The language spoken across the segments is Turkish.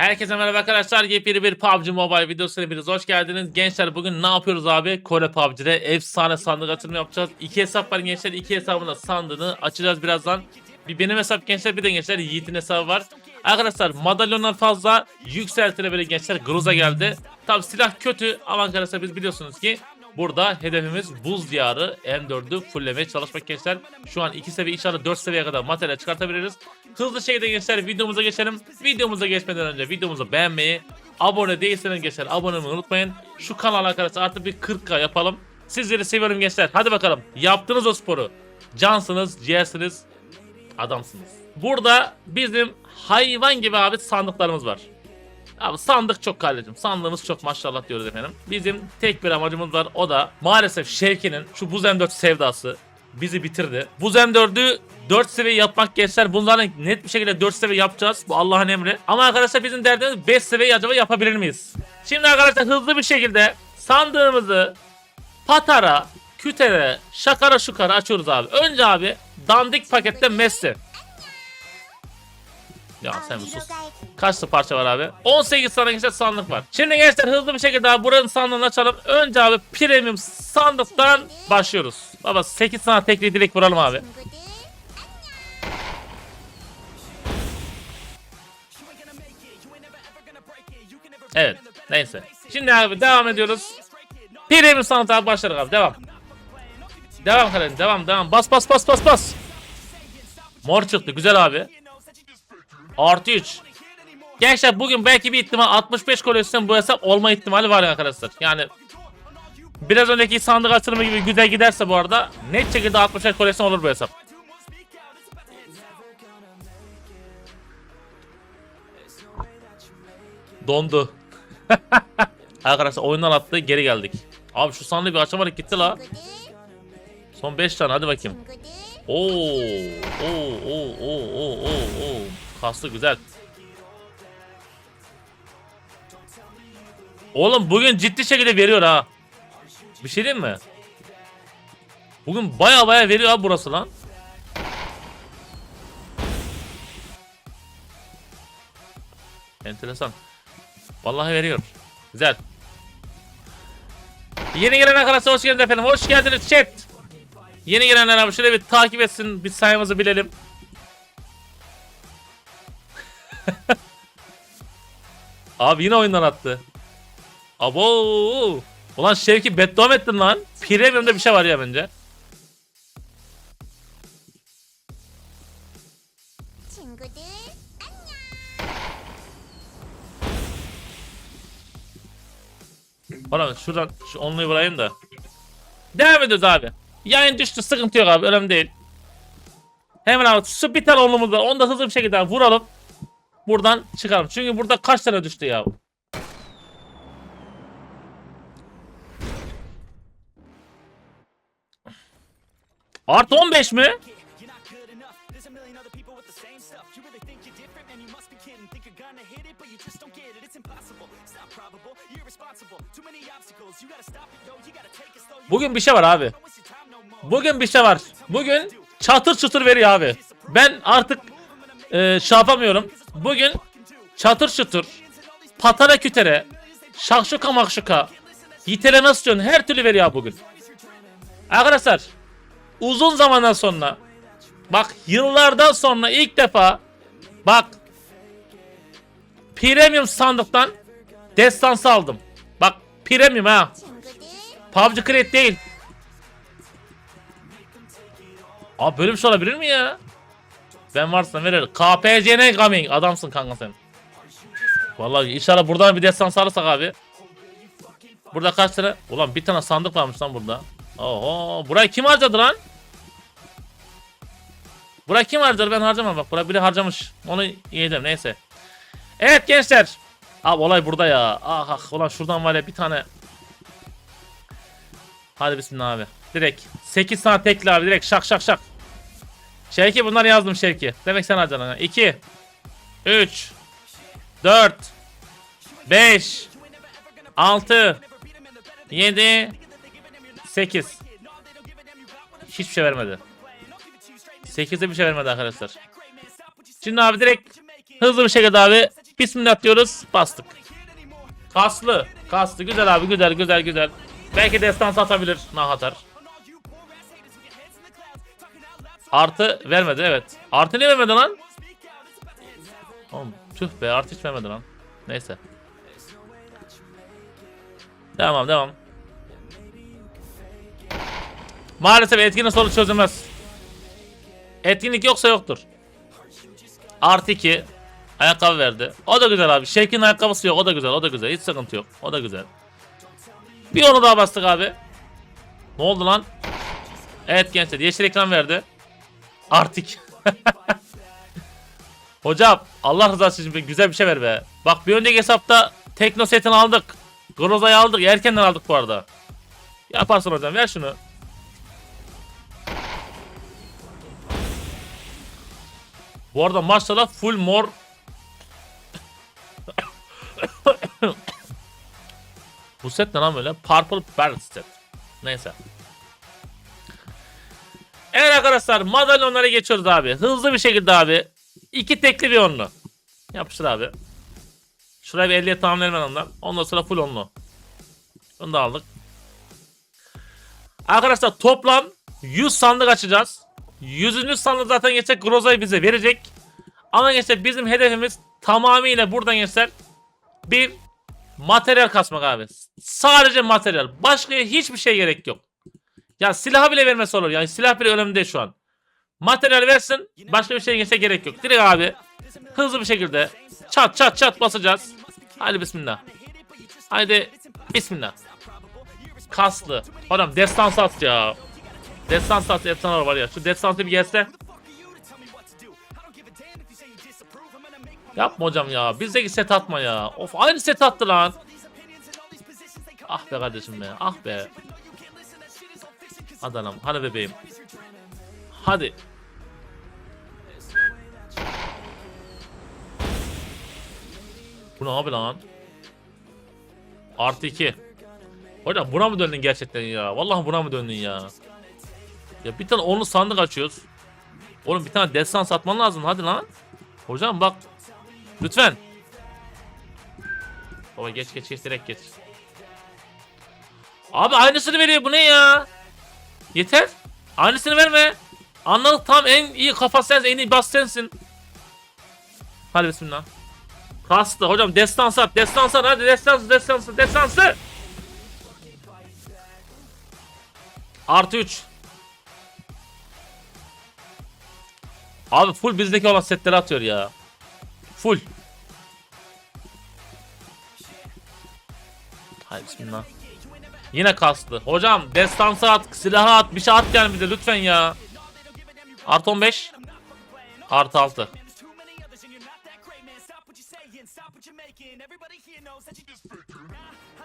Herkese merhaba arkadaşlar. Yepyeni bir PUBG Mobile videosuna hepiniz hoş geldiniz. Gençler bugün ne yapıyoruz abi? Kore PUBG'de efsane sandık açılımı yapacağız. İki hesap var gençler. İki hesabın da sandığını açacağız birazdan. Bir benim hesap gençler bir de gençler Yiğit'in hesabı var. Arkadaşlar madalyonlar fazla yükseltilebilir gençler. Groza geldi. Tabi silah kötü ama arkadaşlar biz biliyorsunuz ki Burada hedefimiz buz diyarı M4'ü fulllemeye çalışmak gençler. Şu an 2 seviye inşallah 4 seviyeye kadar materyal çıkartabiliriz. Hızlı şekilde gençler videomuza geçelim. Videomuza geçmeden önce videomuzu beğenmeyi, abone değilseniz gençler abone olmayı unutmayın. Şu kanal arkadaşlar artık bir 40k yapalım. Sizleri seviyorum gençler. Hadi bakalım. Yaptınız o sporu. Cansınız, ciğersiniz, adamsınız. Burada bizim hayvan gibi abi sandıklarımız var. Abi sandık çok kardeşim. Sandığımız çok maşallah diyoruz efendim. Bizim tek bir amacımız var. O da maalesef Şevki'nin şu Buz M4 sevdası bizi bitirdi. Buz M4'ü 4 seviye yapmak gençler. Bunların net bir şekilde 4 seviye yapacağız. Bu Allah'ın emri. Ama arkadaşlar bizim derdimiz 5 seviye acaba yapabilir miyiz? Şimdi arkadaşlar hızlı bir şekilde sandığımızı Patara, Kütere, Şakara Şukara açıyoruz abi. Önce abi dandik pakette Messi. Ya sen bir sus. Kaçlı parça var abi? 18 tane gençler sandık var. Şimdi gençler hızlı bir şekilde abi buranın sandığını açalım. Önce abi premium sandıktan başlıyoruz. Baba 8 tane tekli dilek vuralım abi. Evet neyse. Şimdi abi devam ediyoruz. Premium sandık abi başladık abi devam. Devam kardeşim devam devam. Bas bas bas bas bas. Mor çıktı güzel abi. Artı 3. Gençler bugün belki bir ihtimal 65 koleksiyon bu hesap olma ihtimali var arkadaşlar. Yani biraz önceki sandık açılımı gibi güzel giderse bu arada net şekilde 65 koleksiyon olur bu hesap. Dondu. arkadaşlar oyundan attı geri geldik. Abi şu sandığı bir açamadık gitti la. Son 5 tane hadi bakayım. Oo, oo, oo, oo, oo, oo, oo. Kaslı güzel. Oğlum bugün ciddi şekilde veriyor ha. Bir şey diyeyim mi? Bugün baya baya veriyor abi burası lan. Enteresan. Vallahi veriyor. Güzel. Yeni gelen arkadaşlar hoş geldiniz efendim. Hoş geldiniz chat. Yeni gelenler abi şöyle bir takip etsin. Bir sayımızı bilelim. Abi yine oyundan attı. Abo. Ulan Şevki beddom ettin lan. Premium'da bir şey var ya bence. Bana şuradan şu onluyu vurayım da. Devam ediyoruz abi. Yayın düştü sıkıntı yok abi önemli değil. Hemen abi şu bir tane onlumuz var. Onu da hızlı bir şekilde vuralım. Buradan çıkalım. Çünkü burada kaç tane düştü ya? Artı 15 mi? Bugün bir şey var abi. Bugün bir şey var. Bugün çatır çutur veriyor abi. Ben artık e, şey yapamıyorum. Bugün çatır çatır, patara kütere, şakşuka makşuka, yiteleme istiyorsun her türlü veriyor bugün. Arkadaşlar uzun zamandan sonra bak yıllardan sonra ilk defa bak premium sandıktan destansı aldım. Bak premium ha. PUBG Crate değil. Abi böyle bir şey olabilir mi ya? Ben varsam verir. KPCN coming. Adamsın kanka sen. Vallahi inşallah buradan bir destan alırsak abi. Burada kaç tane? Ulan bir tane sandık varmış lan burada. Oho. Burayı kim harcadı lan? Burayı kim harcadı? Ben harcamam bak. Burayı biri harcamış. Onu yedim neyse. Evet gençler. Abi olay burada ya. Ah ah. Ulan şuradan var ya bir tane Hadi bismillah abi. Direkt 8 tane tekli abi direkt şak şak şak. Şevki bunları yazdım Şevki. Demek sen harcadın. 2 3 4 5 6 7 8 Hiçbir şey vermedi. 8'de bir şey vermedi arkadaşlar. Şimdi abi direkt hızlı bir şekilde abi Bismillah diyoruz. Bastık. Kaslı. Kaslı. Güzel abi. Güzel güzel güzel. Belki destans atabilir. Nah Artı vermedi evet. Artı ne vermedi lan? Oğlum tüh be artı hiç vermedi lan. Neyse. Devam devam. Maalesef etkinlik soru çözülmez. Etkinlik yoksa yoktur. Artı 2. Ayakkabı verdi. O da güzel abi. Şevkin ayakkabısı yok. O da güzel. O da güzel. Hiç sıkıntı yok. O da güzel. Bir onu daha bastık abi. Ne oldu lan? Evet gençler. Yeşil ekran verdi. Artık. Hocam Allah rızası için güzel bir şey ver be. Bak bir önceki hesapta Tekno setini aldık. Groza'yı aldık. Erkenden aldık bu arada. Yaparsın hocam ver şunu. Bu arada maşallah full mor. Bu set ne lan böyle? Purple Barrel set. Neyse. Evet arkadaşlar madalyonlara geçiyoruz abi. Hızlı bir şekilde abi. İki tekli bir onlu. Yapıştır abi. Şuraya bir 50'ye tamamlayalım ben ondan. Ondan sonra full onlu. Bunu da aldık. Arkadaşlar toplam 100 sandık açacağız. 100. sandık zaten geçecek Groza'yı bize verecek. Ama gençler bizim hedefimiz tamamıyla buradan gençler bir materyal kasmak abi. Sadece materyal. Başka hiçbir şey gerek yok. Ya silahı bile vermesi olur. Yani silah bile önemli değil şu an. Materyal versin. Başka bir şey geçse gerek yok. Direkt abi hızlı bir şekilde çat çat çat basacağız. Hadi bismillah. Haydi bismillah. Kaslı. Adam destans at ya. Destans at efsane var ya. Şu destansı bir gelse. Yapma hocam ya. Bizdeki set atma ya. Of aynı set attı lan. Ah be kardeşim be. Ah be. Hadi anam. Hadi bebeğim. Hadi. Bu ne abi lan? Artı 2. Hocam buna mı döndün gerçekten ya? Vallahi buna mı döndün ya? Ya bir tane onlu sandık açıyoruz. Oğlum bir tane destan satman lazım hadi lan. Hocam bak. Lütfen. Baba geç geç geç direkt geç. Abi aynısını veriyor bu ne ya? Yeter. Aynısını verme. Anladık tam en iyi kafa sensin en iyi bas sensin. Hadi bismillah. Kastı hocam destans at destans at hadi destans destans destansı. Artı 3. Abi full bizdeki olan setleri atıyor ya. Full. Haydi bismillah. Yine kastı. Hocam destansı at, silahı at, bir şey at yani bize lütfen ya. Artı 15. Artı 6.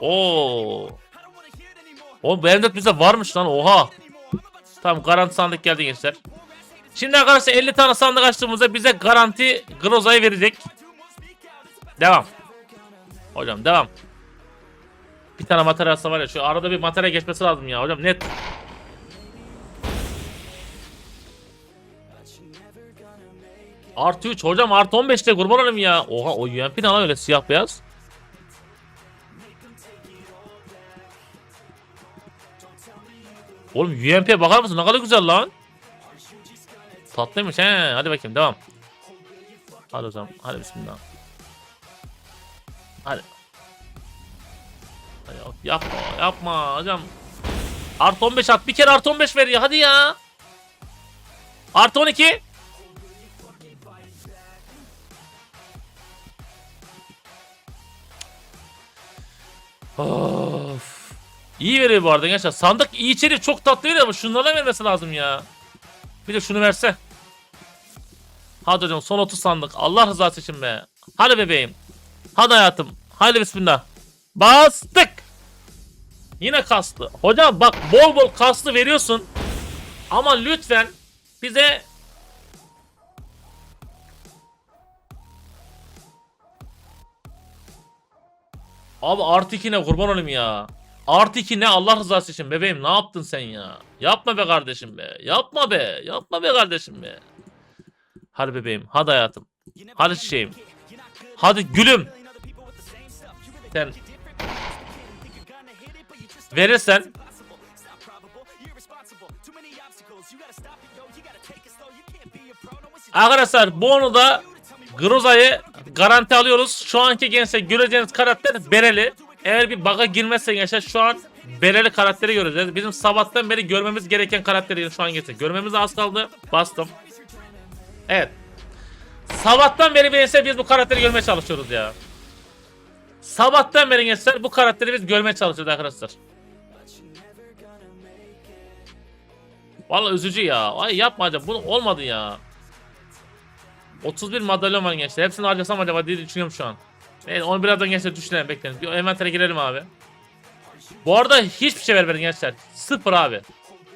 Oo. O benim bize varmış lan oha. Tamam garanti sandık geldi gençler. Şimdi arkadaşlar 50 tane sandık açtığımızda bize garanti Groza'yı verecek. Devam. Hocam devam. Bir tane materyalsa var ya şu arada bir materyal geçmesi lazım ya hocam net. Artı 3 hocam artı 15'te kurban olayım ya. Oha o UMP ne lan öyle siyah beyaz. Oğlum UMP'ye bakar mısın ne kadar güzel lan. Tatlıymış he. Hadi bakayım devam. Hadi hocam. Hadi bismillah. Hadi. Yok, yapma yapma hocam. Artı 15 at. Bir kere artı 15 ver ya. Hadi ya. Artı 12. Of. İyi veriyor bu arada gençler. Sandık iyi içeri çok tatlı veriyor ama şunlara vermesi lazım ya. Bir de şunu verse. Hadi hocam son 30 sandık. Allah rızası için be. Hadi bebeğim. Hadi hayatım. Hadi bismillah. Bastık. Yine kastı. Hocam bak bol bol kastı veriyorsun. Ama lütfen bize Abi artı 2 ne kurban olayım ya. Artı 2 ne Allah rızası için bebeğim ne yaptın sen ya? Yapma be kardeşim be. Yapma be. Yapma be kardeşim be. Hadi bebeğim. Hadi hayatım. Hadi çiçeğim. Hadi gülüm. Sen verirsen Arkadaşlar bu onu da Groza'yı garanti alıyoruz. Şu anki gençler göreceğiniz karakter Bereli. Eğer bir bug'a girmezse gençler şu an Bereli karakteri göreceğiz. Bizim sabahtan beri görmemiz gereken karakteri şu an gençler. Görmemiz az kaldı. Bastım. Evet. Sabahtan beri gençler biz bu karakteri görmeye çalışıyoruz ya. Sabahtan beri gençler bu karakteri biz görmeye çalışıyoruz arkadaşlar. Vallahi üzücü ya. Ay yapma acaba. Bu olmadı ya. 31 madalyon var gençler. Hepsini harcasam acaba diye düşünüyorum şu an. Evet, onu birazdan gençler düşünelim bekleyin. Bir envantere girelim abi. Bu arada hiçbir şey vermedin gençler. Sıfır abi.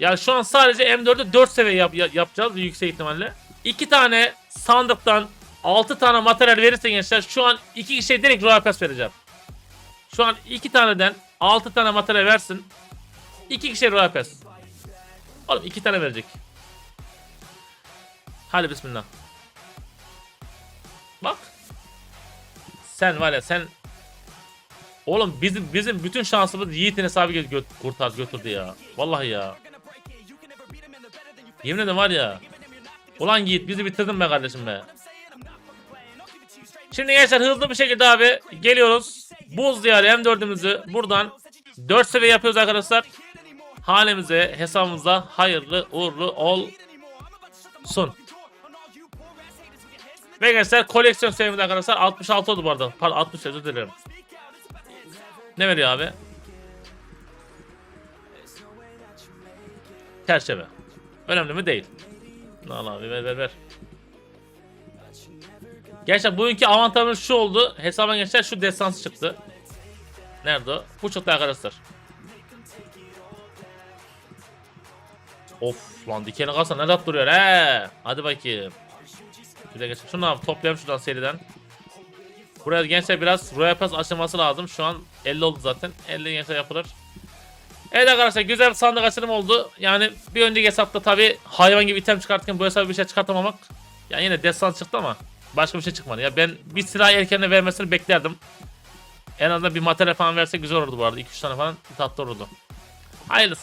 Yani şu an sadece M4'ü 4 seviye yap- ya- yapacağız yüksek ihtimalle. 2 tane sandıktan 6 tane materyal verirse gençler şu an 2 kişiye direkt Royal Pass vereceğim. Şu an 2 taneden 6 tane materyal versin. 2 kişiye Royal Pass. Oğlum 2 tane verecek. Hadi bismillah. Bak. Sen var ya sen Oğlum bizim bizim bütün şansımız Yiğit'in hesabı gö- kurtar götürdü ya. Vallahi ya. Yemin ederim var ya. Ulan Yiğit bizi bitirdin be kardeşim be. Şimdi gençler hızlı bir şekilde abi geliyoruz. Buz diyarı M4'ümüzü buradan 4 seviye yapıyoruz arkadaşlar. Hanemize, hesabımıza hayırlı uğurlu olsun. Ve gençler koleksiyon sevimli arkadaşlar 66 oldu bu arada. Pardon 60 özür dilerim. Ne veriyor abi? Çerçeve. Önemli mi? Değil. Al abi ver ver ver. Gençler bugünkü avantajımız şu oldu. Hesaba gençler şu destansı çıktı. Nerede o? Bu çıktı arkadaşlar. Of lan dikeni kalsa ne tat duruyor he. Hadi bakayım. Bir de geç. Şunu abi toplayalım şuradan seriden. Buraya gençler biraz Royal Pass aşaması lazım. Şu an 50 oldu zaten. 50 gençler yapılır. Evet arkadaşlar güzel bir sandık açılımı oldu. Yani bir önceki hesapta tabi hayvan gibi item çıkartırken bu hesabı bir şey çıkartamamak. Yani yine destan çıktı ama başka bir şey çıkmadı. Ya ben bir silah erken vermesini beklerdim. En azından bir materyal falan verse güzel olurdu bu arada. 2-3 tane falan tatlı olurdu. Hayırlısı.